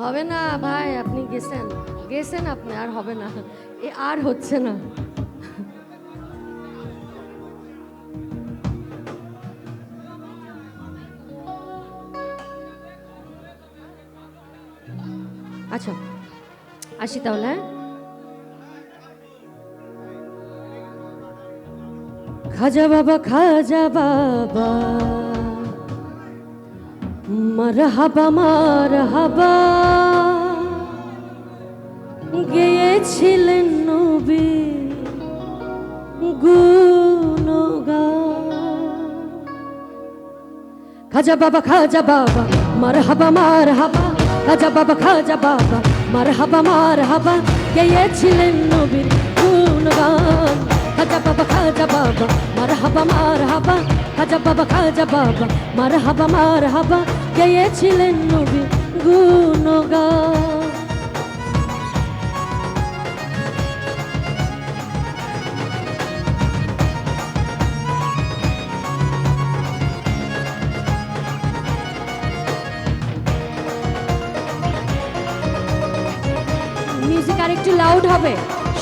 হবে না, ভাই, আপনি গেছেন। গেছেন আপনি, আর হবে না। এ আর হচ্ছে না। আচ্ছা আসি তাহলে হ্যাঁ? খাজা বাবা খাজা বাবা। মারহাবা মারহাবা। গেয়েছিলেন নবী গুণগান। খাজা বাবা খাজা বাবা, মারহাবা মারহাবা। খাজা বাবা খাজা বাবা, মারহাবা মারহাবা। গেয়েছিলেন বাবা বাবা মারহাবা মারহাবা, খাজা বাবা খাজা বাবা, মারহাবা মারহাবা গেয়েছিলেন নবীর গুণগান? মিউজিক আর লাউড হবে,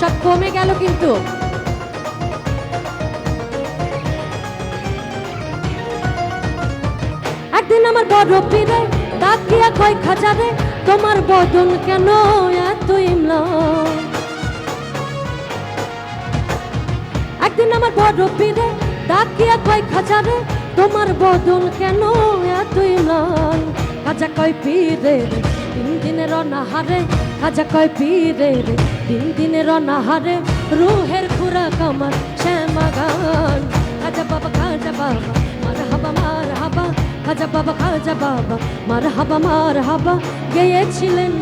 সব কমে গেল কিন্তু। একদিন আমার বড় পীরে ডাকিয়া কয় খাজারে তোমার বদন কেন এত ইমলান একদিন আমার বড় পীরে ডাকিয়া কয় খাজারে তোমার বদন কেন এত ইমলান খাজা কয়, পীরে তিন দিনের অনাহারে। খাজা কয়, পীরে রে, তিন দিনের অনাহারে, রুহের খুরাক আমার শ্যামা গান খাজা বাবা খাজা বাবা মার হাবা মার খাজা বাবা খাজা বাবা মার হাবা মার হাবা গেয়েছিলেন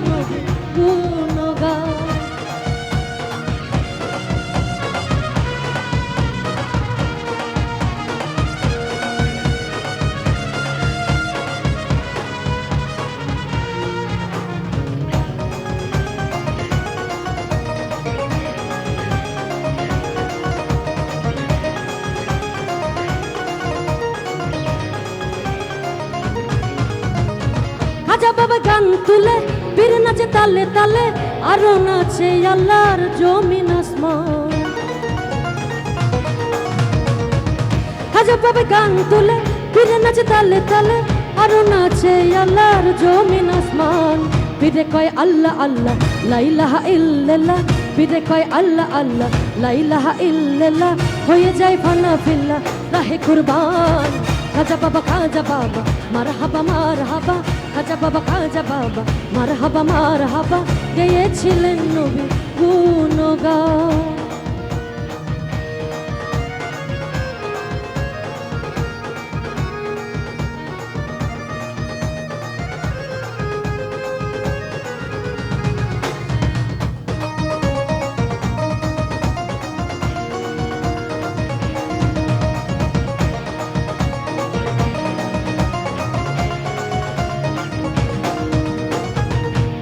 খাজা বাবা গান তুলে, বীর নাচে তালে তালে, আরও নাচে আল্লাহর জমিন আসমান। খাজা গান তুলে, বীর নাচে তালে তালে, আরও নাচে আল্লাহর জমিন আসমান। বীরে কয় আল্লাহ আল্লাহ লাইলাহা ইল্লাল্লাহ। বীরে কয় আল্লাহ আল্লাহ লাইলাহা ইল্লাল্লাহ। হয়ে যায় ফানা ফিল্লা, রাহে কুরবান। খাজা বাবা খাজা বাবা মারহাবা মারহাবা খাজা বাবা খাজা বাবা মারহাবা মারহাবা গেয়েছিলেন নবী গুণগান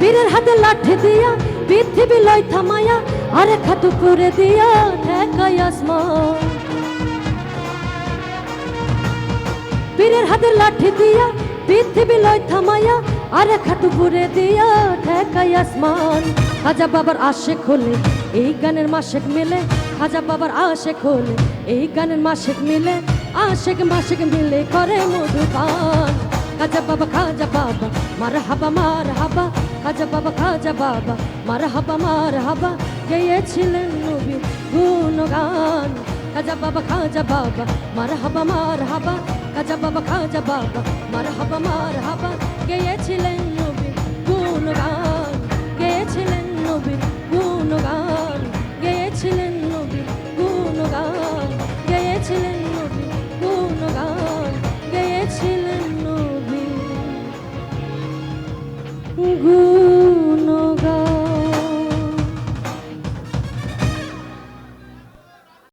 বীরের হাতে লাঠি দিয়া পৃথিবী লয় থামায়া, আরে খাতু করে দিয়া ঠেকাই আসমান। বীরের হাতে লাঠি দিয়া পৃথিবী লয় থামায়া, আরে খাতু করে দিয়া ঠেকাই আসমান। খাজা বাবার আশে খোলে এই গানের মাসেক মিলে, খাজা বাবার আশে খোলে এই গানের মাসেক মিলে, আশেক মাসেক মিলে করে মধুপান। খাজা বাবা খাজা বাবা মার হাবা মার হাবা খাজা বাবা খাজা বাবা, মার হাবা মার হাবা, গেয়েছিলেন নবী গুণগান। খাজা বাবা খাজা বাবা, মার হাবা মার হাবা, খাজা বাবা খাজা বাবা, মার হাবা মার হাবা, গেয়েছিলেন নবী গুণগান, গেয়েছিলেন নবী good.